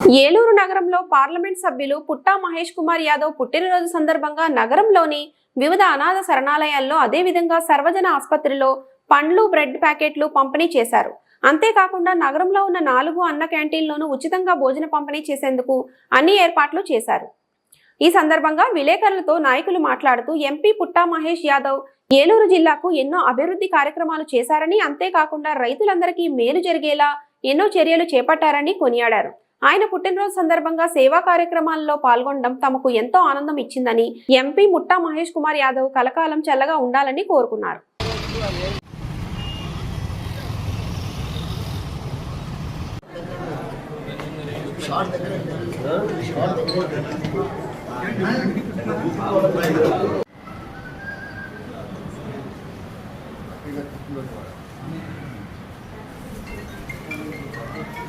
ఏలూరు నగరంలో పార్లమెంట్ సభ్యులు పుట్టా మహేష్ కుమార్ యాదవ్ పుట్టినరోజు సందర్భంగా నగరంలోని వివిధ అనాథ శరణాలయాల్లో అదేవిధంగా సర్వజన ఆసుపత్రిలో పండ్లు బ్రెడ్ ప్యాకెట్లు పంపిణీ చేశారు. అంతేకాకుండా నగరంలో ఉన్న నాలుగు అన్న క్యాంటీన్లోనూ ఉచితంగా భోజన పంపిణీ చేసేందుకు అన్ని ఏర్పాట్లు చేశారు. ఈ సందర్భంగా విలేకరులతో నాయకులు మాట్లాడుతూ ఎంపీ పుట్టా మహేష్ యాదవ్ ఏలూరు జిల్లాకు ఎన్నో అభివృద్ధి కార్యక్రమాలు చేశారని అంతేకాకుండా రైతులందరికీ మేలు జరిగేలా ఎన్నో చర్యలు చేపట్టారని కొనియాడారు. ఆయన పుట్టినరోజు సందర్భంగా సేవా కార్యక్రమాల్లో పాల్గొనడం తమకు ఎంతో ఆనందం ఇచ్చిందని ఎంపీ ముట్టా మహేష్ కుమార్ యాదవ్ కలకాలం చల్లగా ఉండాలని కోరుకున్నారు.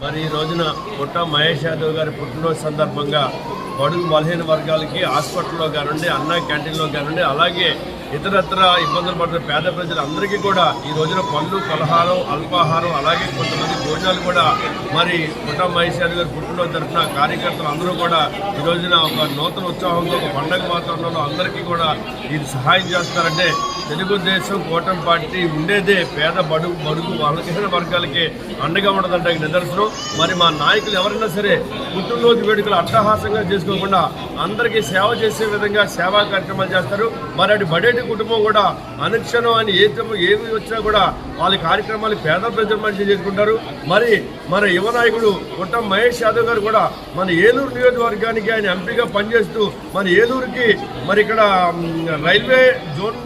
మరి ఈ రోజున పుట్ట మహేష్ యాదవ్ గారి పుట్టినరోజు సందర్భంగా బడుగు బలహీన వర్గాలకి హాస్పిటల్లో కానివ్వండి అన్నా క్యాంటీన్లో కానివ్వండి అలాగే ఇతరత్ర ఇబ్బందులు పడుతున్న పేద ప్రజలందరికీ కూడా ఈ రోజున పళ్ళు పలహారం అల్పాహారం అలాగే కొంతమంది భోజనాలు కూడా మరి పుట్ట మహేష్ యాదవ్ గారి పుట్టినరోజు తరఫున కార్యకర్తలు అందరూ కూడా ఈ రోజున ఒక నూతన ఉత్సాహంతో ఒక పండగ వాతావరణంలో అందరికీ కూడా ఇది సహాయం చేస్తారంటే తెలుగుదేశం కూటమి పార్టీ ఉండేదే పేద బడుగు బడుగు బలహీన వర్గాలకే అండగా ఉండదంటే నిదర్శనం. మరి మా నాయకులు ఎవరైనా సరే పుట్టినరోజు వేడుకలు అట్టహాసంగా చేసుకోకుండా అందరికీ సేవ చేసే విధంగా సేవా కార్యక్రమాలు చేస్తారు. మరి అటు బడేటి కుటుంబం కూడా అనుక్షణం అని ఏ ఏమి వచ్చినా కూడా వాళ్ళ కార్యక్రమాలు పేద ప్రజల మధ్య చేసుకుంటారు. మరి మన యువ నాయకుడు పుట్ట మహేష్ యాదవ్ గారు కూడా మన ఏలూరు నియోజకవర్గానికి ఆయన ఎంపీగా పనిచేస్తూ మన ఏలూరుకి మరి ఇక్కడ రైల్వే జోన్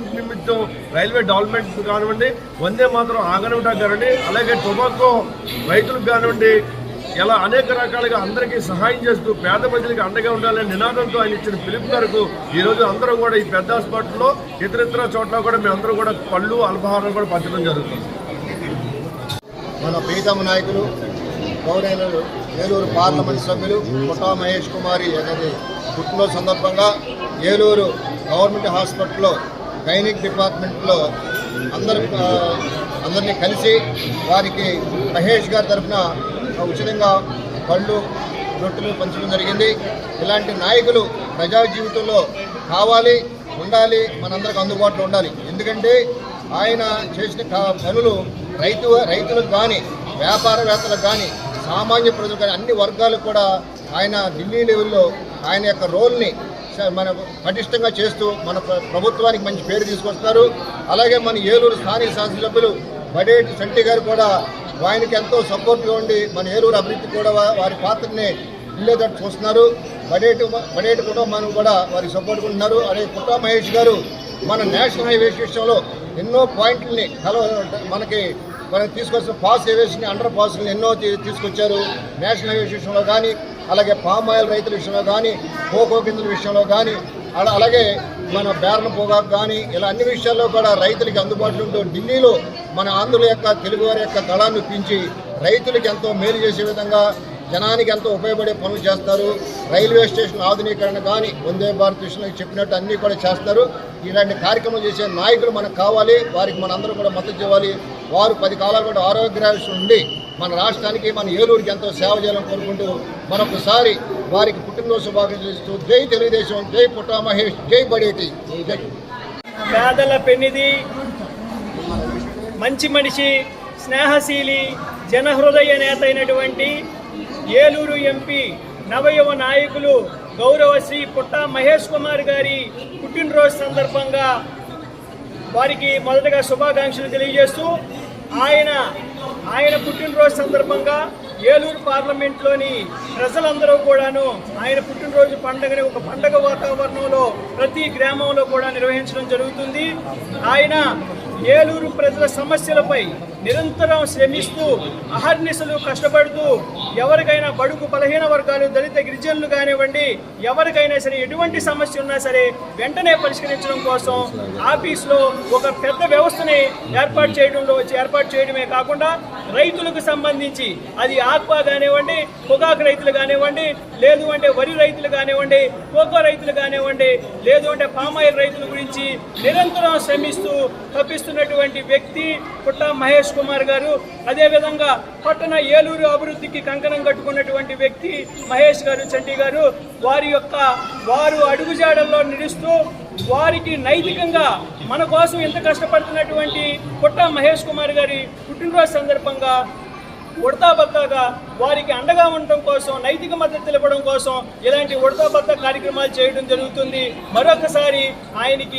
ప్రభుత్వం రైల్వే డెవలప్మెంట్ కానివ్వండి వందే మాత్రం ఆగనవటం కానివ్వండి అలాగే టొబాకో రైతులకు కానివ్వండి ఇలా అనేక రకాలుగా అందరికీ సహాయం చేస్తూ పేద ప్రజలకు అండగా ఉండాలనే నినాదంతో ఆయన ఇచ్చిన పిలుపు మేరకు ఈరోజు అందరం కూడా ఈ పెద్ద హాస్పిటల్లో ఇతరితర చోట్ల కూడా మేమందరూ కూడా పళ్ళు అల్పహారం కూడా పంచడం జరుగుతుంది. మన ప్రీతమ నాయకులు గౌరవనీయులు ఏలూరు పార్లమెంట్ సభ్యులు పుట్టా మహేష్ కుమారి అనేది పుట్టినరోజు సందర్భంగా ఏలూరు గవర్నమెంట్ హాస్పిటల్లో గైనిక్ డిపార్ట్మెంట్లో అందరు అందరినీ కలిసి వారికి మహేష్ గారి తరఫున ఉచితంగా పళ్ళు రొట్టెలు పంచడం జరిగింది. ఇలాంటి నాయకులు ప్రజా జీవితంలో కావాలి ఉండాలి మనందరికి అందుబాటులో ఉండాలి. ఎందుకంటే ఆయన చేసిన పనులు రైతు రైతులకు కానీ వ్యాపారవేత్తలకు కానీ సామాన్య ప్రజలు కానీ అన్ని వర్గాలకు కూడా ఆయన ఢిల్లీ లెవెల్లో ఆయన యొక్క రోల్ని మన పటిష్టంగా చేస్తూ మన ప్రభుత్వానికి మంచి పేరు తీసుకొస్తున్నారు. అలాగే మన ఏలూరు స్థానిక శాసనసభ్యులు బడేటి శెట్టి గారు కూడా ఆయనకి ఎంతో సపోర్ట్గా ఉండి మన ఏలూరు అభివృద్ధి కూడా వారి పాత్రని వెళ్ళేటట్టు చూస్తున్నారు. బడేటి బడేటి కుటుంబానికి కూడా వారికి సపోర్ట్గా ఉంటున్నారు. అదే పుట్టా మహేష్ గారు మన నేషనల్ హైవేస్ విషయంలో ఎన్నో పాయింట్లని కల మనకి మనం తీసుకొచ్చిన పాస్ హైవేస్ని అండర్ పాస్ని ఎన్నో తీసుకొచ్చారు. నేషనల్ హైవేస్ విషయంలో కానీ అలాగే పామ్ ఆయిల్ రైతుల విషయంలో కానీ కోకో గింజల విషయంలో కానీ అలా అలాగే మన బేరణ పొగాకు కానీ ఇలా అన్ని విషయాల్లో కూడా రైతులకి అందుబాటులో ఉంటూ ఢిల్లీలో మన ఆంధ్రుల యొక్క తెలుగువారి యొక్క దళాన్ని పెంచి రైతులకు ఎంతో మేలు చేసే విధంగా జనానికి ఎంతో ఉపయోగపడే పనులు చేస్తారు. రైల్వే స్టేషన్ ఆధునీకరణ కానీ వందే భారత్ విషయంలో చెప్పినట్టు అన్నీ కూడా చేస్తారు. ఇలాంటి కార్యక్రమాలు చేసే నాయకులు మనకు కావాలి. వారికి మనందరం కూడా మద్దతు ఇవ్వాలి. వారు పది కాలాలు కూడా ఆరోగ్యరాశి ఉండి మన రాష్ట్రానికి మన ఏలూరుకి ఎంతో సేవ చేయాలని కోరుకుంటూ మరొకసారి వారికి పుట్టినరోజు శుభాకాంక్షలు జై తెలుగుదేశం జై పుట్టా మహేష్ జై బడేటి. పేదల పెన్నిది మంచి మనిషి స్నేహశీలి జనహృదయ నేత అయినటువంటి ఏలూరు ఎంపీ నవయువ నాయకులు గౌరవశ్రీ పుట్ట మహేష్ కుమార్ గారి పుట్టినరోజు సందర్భంగా వారికి మొదటగా శుభాకాంక్షలు తెలియజేస్తూ ఆయన ఆయన పుట్టినరోజు సందర్భంగా ఏలూరు పార్లమెంట్లోని ప్రజలందరూ కూడాను ఆయన పుట్టినరోజు పండుగని ఒక పండగ వాతావరణంలో ప్రతి గ్రామంలో కూడా నిర్వహించడం జరుగుతుంది. ఆయన ఏలూరు ప్రజల సమస్యలపై నిరంతరం శ్రమిస్తూ అహర్నిశలు కష్టపడుతూ ఎవరికైనా బడుగు బలహీన వర్గాలు దళిత గిరిజనులు కానివ్వండి ఎవరికైనా సరే ఎటువంటి సమస్య ఉన్నా సరే వెంటనే పరిష్కరించడం కోసం ఆఫీస్లో ఒక పెద్ద వ్యవస్థని ఏర్పాటు చేయడంలో ఏర్పాటు చేయడమే కాకుండా రైతులకు సంబంధించి అది ఆక్వా కానివ్వండి పొగాకు రైతులు కానివ్వండి లేదు అంటే వరి రైతులు కానివ్వండి కోకో రైతులు కానివ్వండి లేదు అంటే పామాయిల్ రైతుల గురించి నిరంతరం శ్రమిస్తూ తప్పిస్తున్నటువంటి వ్యక్తి పుట్ట మహేష్ కుమార్ గారు. అదేవిధంగా పట్టణ ఏలూరు అభివృద్ధికి కంకణం కట్టుకున్నటువంటి వ్యక్తి మహేష్ గారు చంటి గారు. వారి యొక్క వారు అడుగుజాడల్లో నిలుస్తూ వారికి నైతికంగా మన కోసం ఎంత కష్టపడుతున్నటువంటి పుట్ట మహేష్ కుమార్ గారి పుట్టినరోజు సందర్భంగా ఉడతాబత్తాగా వారికి అండగా ఉండటం కోసం నైతిక మద్దతు ఇవ్వడం కోసం ఇలాంటి ఉడతాబత్త కార్యక్రమాలు చేయడం జరుగుతుంది. మరొకసారి ఆయనకి